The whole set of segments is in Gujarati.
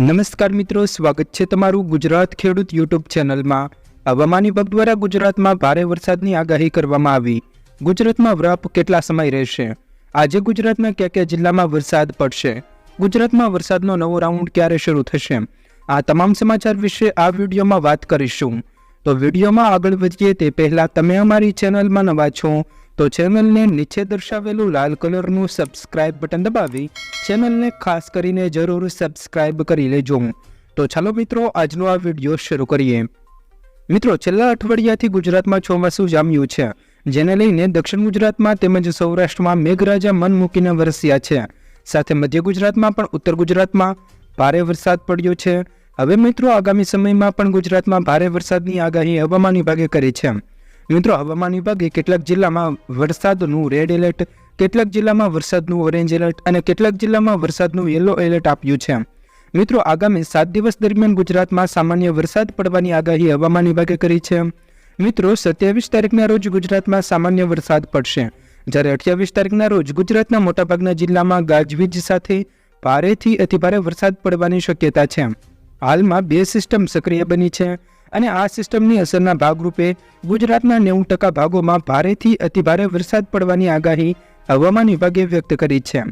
નમસ્કાર મિત્રો, સ્વાગત છે તમારું ગુજરાત ખેડૂત યુટ્યુબ ચેનલમાં. હવામાન વિભાગ દ્વારા ગુજરાતમાં ભારે વરસાદની આગાહી કરવામાં આવી. ગુજરાતમાં વ્રપ કેટલા સમય રહેશે? આજે ગુજરાતના કયા કયા જિલ્લામાં વરસાદ પડશે? ગુજરાતમાં વરસાદનો નવો રાઉન્ડ ક્યારે શરૂ થશે? આ તમામ સમાચાર વિશે આ વિડીયોમાં વાત કરીશું. તો વિડીયોમાં આગળ વધીએ તે પહેલાં તમે અમારી ચેનલમાં નવા છો તો ચેનલને નીચે દર્શાવેલું લાલ કલરનું સબસ્ક્રાઇબ બટન દબાવી ચેનલને ખાસ કરીને જરૂર સબસ્ક્રાઇબ કરી લેજો. તો ચાલો મિત્રો, આજનો આ વીડિયો શરૂ કરીએ. મિત્રો, છેલ્લા અઠવાડિયાથી ગુજરાતમાં ચોમાસું જામ્યું છે. જેને લઈને દક્ષિણ ગુજરાતમાં તેમજ સૌરાષ્ટ્રમાં મેઘરાજા મન મૂકીને વરસ્યા છે. સાથે મધ્ય ગુજરાતમાં પણ ઉત્તર ગુજરાતમાં ભારે વરસાદ પડ્યો છે. હવે મિત્રો, આગામી સમયમાં પણ ગુજરાતમાં ભારે વરસાદની આગાહી હવામાન વિભાગે કરી છે. મિત્રો, હવામાન વિભાગે કેટલાક જિલ્લામાં વરસાદનું રેડ એલર્ટ કેટલાક જિલ્લામાં વરસાદનું ઓરેન્જ એલર્ટ અને કેટલાક જિલ્લામાં વરસાદનું યલો એલર્ટ આપ્યું છે. મિત્રો, આગામી સાત દિવસ દરમિયાન ગુજરાતમાં સામાન્ય વરસાદ પડવાની આગાહી હવામાન વિભાગે કરી છે. મિત્રો, સત્યાવીસ તારીખના રોજ ગુજરાતમાં સામાન્ય વરસાદ પડશે. જ્યારે અઠ્યાવીસ તારીખના રોજ ગુજરાતના મોટાભાગના જિલ્લામાં ગાજવીજ સાથે ભારેથી અતિભારે વરસાદ પડવાની શક્યતા છે. હાલમાં બે સિસ્ટમ સક્રિય બની છે. અને આ સિસ્ટમની અસરના ભાગરૂપે ગુજરાતના નેવું ટકા ભાગોમાં ભારેથી અતિભારે વરસાદ પડવાની આગાહી હવામાન વિભાગે વ્યક્ત કરી છે.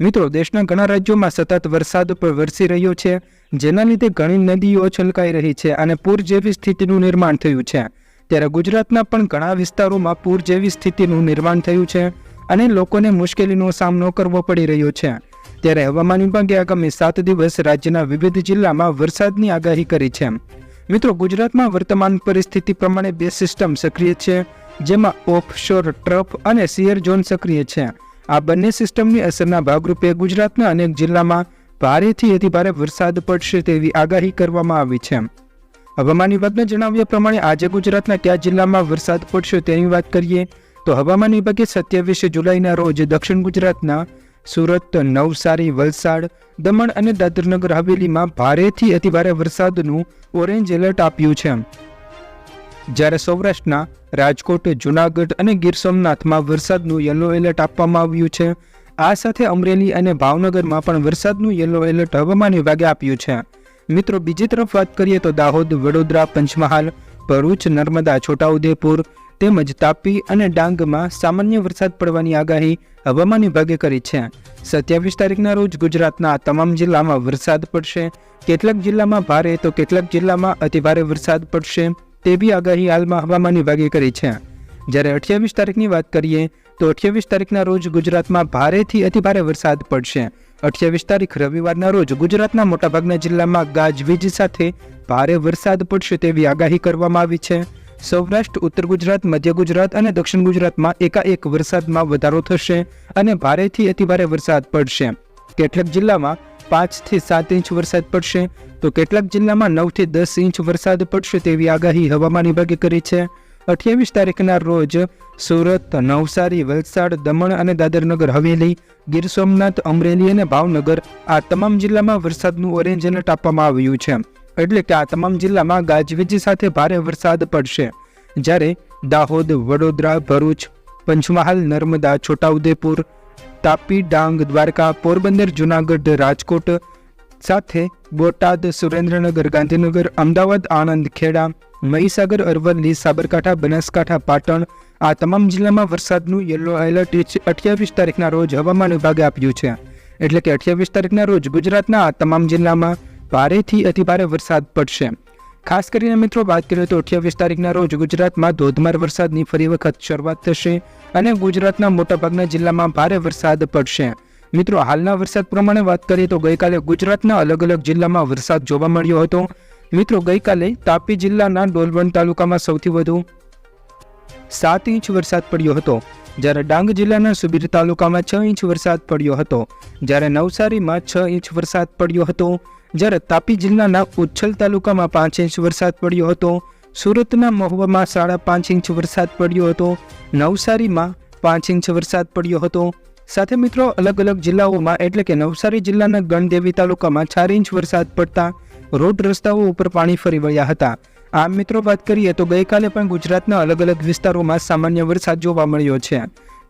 મિત્રો, દેશના ઘણા રાજ્યોમાં સતત વરસાદ પર વરસી રહ્યો છે, જેના લીધે ઘણી નદીઓ છલકાઈ રહી છે અને પૂર જેવી સ્થિતિનું નિર્માણ થયું છે. ત્યારે ગુજરાતના પણ ઘણા વિસ્તારોમાં પૂર જેવી સ્થિતિનું નિર્માણ થયું છે અને લોકોને મુશ્કેલીનો સામનો કરવો પડી રહ્યો છે. ત્યારે હવામાન વિભાગે આગામી સાત દિવસ રાજ્યના વિવિધ જિલ્લામાં વરસાદની આગાહી કરી છે. મિત્રો, ગુજરાતમાં વર્તમાન પરિસ્થિતિ પ્રમાણે બે સિસ્ટમ સક્રિય છે, જેમાં ઓફશોર ટ્રફ અને સિયર ઝોન સક્રિય છે. આ બંને સિસ્ટમની અસરના ભાગરૂપે ગુજરાતના અનેક જિલ્લામાં ભારેથી અતિભારે વરસાદ પડશે તેવી આગાહી કરવામાં આવી છે. હવામાન વિભાગના જણાવ્યા પ્રમાણે આજે ગુજરાતના કયા જિલ્લામાં વરસાદ પડશે તેની વાત કરીએ, તો હવામાન વિભાગે સત્યાવીસ જુલાઈના રોજ દક્ષિણ ગુજરાતના સુરત, નવસારી, વલસાડ, દમણ અને દાદરનગર હવેલીમાં ભારેથી અતિભારે વરસાદનું ઓરેન્જ એલર્ટ આપ્યું છે. જ્યારે સૌરાષ્ટ્રના રાજકોટ, જુનાગઢ અને ગીર સોમનાથમાં વરસાદનું યલો એલર્ટ આપવામાં આવ્યું છે. આ સાથે અમરેલી અને ભાવનગરમાં પણ વરસાદનું યલો એલર્ટ હવામાન વિભાગે આપ્યું છે. મિત્રો, બીજી તરફ વાત કરીએ તો દાહોદ, વડોદરા, પંચમહાલ ભરૂચ, નર્મદા, છોટાઉદેપુર તેમજ તાપી અને ડાંગમાં સામાન્ય વરસાદ પડવાની આગાહી હવામાન વિભાગે કરી છે. સત્યાવીસ તારીખના રોજ ગુજરાતના તમામ જિલ્લામાં વરસાદ પડશે. કેટલાક જિલ્લામાં ભારે તો કેટલાક જિલ્લામાં અતિભારે વરસાદ પડશે તેવી આગાહી હાલમાં હવામાન વિભાગે કરી છે. જ્યારે અઠ્યાવીસ તારીખની વાત કરીએ તો અઠ્યાવીસ તારીખના રોજ ગુજરાતમાં ભારેથી અતિભારે વરસાદ પડશે. અઠ્યાવીસ તારીખ રવિવારના રોજ ગુજરાતના મોટાભાગના જિલ્લામાં ગાજવીજ સાથે ભારે વરસાદ પડશે તેવી આગાહી કરવામાં આવી છે. સૌરાષ્ટ્ર, ઉત્તર ગુજરાત, મધ્ય ગુજરાત અને દક્ષિણ ગુજરાતમાં એકાએક વરસાદમાં વધારો થશે અને ભારેથી અતિભારે વરસાદ પડશે. કેટલાક જિલ્લામાં પાંચથી સાત ઇંચ વરસાદ પડશે. તો કેટલાક જિલ્લામાં નવથી દસ ઇંચ વરસાદ પડશે તેવી આગાહી હવામાન વિભાગે કરી છે. અઠ્યાવીસ તારીખના રોજ સુરત, નવસારી, વલસાડ, દમણ અને દાદરનગર હવેલી, ગીર સોમનાથ, અમરેલી અને ભાવનગર આ તમામ જિલ્લામાં વરસાદનું ઓરેન્જ એલર્ટ આપવામાં આવ્યું છે. એટલે કે આ તમામ જિલ્લામાં ગાજવીજ સાથે ભારે વરસાદ પડશે. જ્યારે દાહોદ, વડોદરા, ભરૂચ, પંચમહાલ, નર્મદા, છોટાઉદેપુર, તાપી, ડાંગ, દ્વારકા, પોરબંદર, જુનાગઢ, રાજકોટ સાથે બોટાદ, સુરેન્દ્રનગર, ગાંધીનગર, અમદાવાદ, આણંદ, ખેડા મહીસાગર, અરવલ્લી, સાબરકાંઠા, બનાસકાંઠા, પાટણ આ તમામ જિલ્લામાં વરસાદનું યલો એલર્ટ અઠ્યાવીસ તારીખના રોજ હવામાન વિભાગે આપ્યું છે. એટલે કે અઠ્યાવીસ તારીખના રોજ ગુજરાતના આ તમામ જિલ્લામાં ભારેથી અતિભારે વરસાદ પડશે. ખાસ કરીને મિત્રો વાત કરીએ તો અઠ્યાવીસ તારીખના રોજ ગુજરાતમાં ધોધમાર વરસાદની ફરી વખત શરૂઆત થશે અને ગુજરાતના મોટાભાગના જિલ્લામાં ભારે વરસાદ પડશે. મિત્રો, હાલના વરસાદ પ્રમાણે વાત કરીએ તો ગઈકાલે ગુજરાતના અલગ અલગ જિલ્લામાં વરસાદ જોવા મળ્યો હતો. મિત્રો, ગઈકાલે તાપી જિલ્લાના ડોલવણ તાલુકામાં સૌથી વધુ સાત ઇંચ વરસાદ પડ્યો હતો. જ્યારે ડાંગ જિલ્લાના સુબીર તાલુકામાં છ ઇંચ વરસાદ પડ્યો હતો. જ્યારે નવસારીમાં છ ઇંચ વરસાદ પડ્યો હતો. જ્યારે તાપી જિલ્લાના ઉચ્છલ તાલુકામાં પાંચ ઇંચ વરસાદ પડ્યો હતો. સુરતના મહુવામાં સાડા પાંચ ઇંચ વરસાદ પડ્યો હતો. નવસારીમાં પાંચ ઇંચ વરસાદ પડ્યો હતો. સાથે મિત્રો અલગ અલગ જિલ્લાઓમાં એટલે કે નવસારી જિલ્લાના ગણદેવી તાલુકામાં ચાર ઇંચ વરસાદ પડતા રોડ રસ્તાઓ ઉપર પાણી ફરી વળ્યા હતા. આમ મિત્રો, વાત કરીએ તો ગઈકાલે પણ ગુજરાતના અલગ અલગ વિસ્તારોમાં સામાન્ય વરસાદ જોવા મળ્યો છે.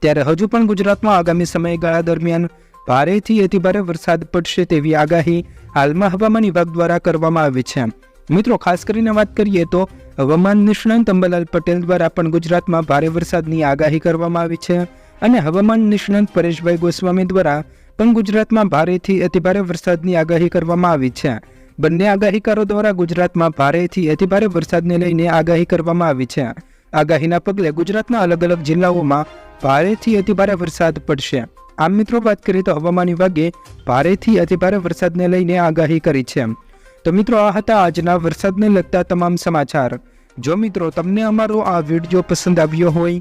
ત્યારે હજુ પણ ગુજરાતમાં આગામી સમયગાળા દરમિયાન ભારેથી અતિભારે વરસાદ પડશે તેવી આગાહી હાલમાં હવામાન વિભાગ દ્વારા કરવામાં આવી છે. મિત્રો, ખાસ કરીને વાત કરીએ તો હવામાન નિષ્ણાંત અંબાલાલ પટેલ દ્વારા પણ ગુજરાતમાં ભારે વરસાદની આગાહી કરવામાં આવી છે. અને હવામાન નિષ્ણાંત પરેશભાઈ ગોસ્વામી દ્વારા પણ ગુજરાતમાં ભારેથી અતિભારે વરસાદની આગાહી કરવામાં આવી છે. બંને આગાહીકારો દ્વારા ગુજરાતમાં ભારેથી અતિભારે વરસાદને લઈને આગાહી કરવામાં આવી છે. આગાહીના પગલે ગુજરાતના અલગ અલગ જિલ્લાઓમાં ભારેથી અતિભારે વરસાદ પડશે. આમ મિત્રો, વાત કરીએ તો હવામાન વિભાગે ભારેથી અતિભારે વરસાદને લઈને આગાહી કરી છે. તો મિત્રો, આ હતા આજના વરસાદને લગતા તમામ સમાચાર. જો મિત્રો, તમને અમારો આ વીડિયો પસંદ આવ્યો હોય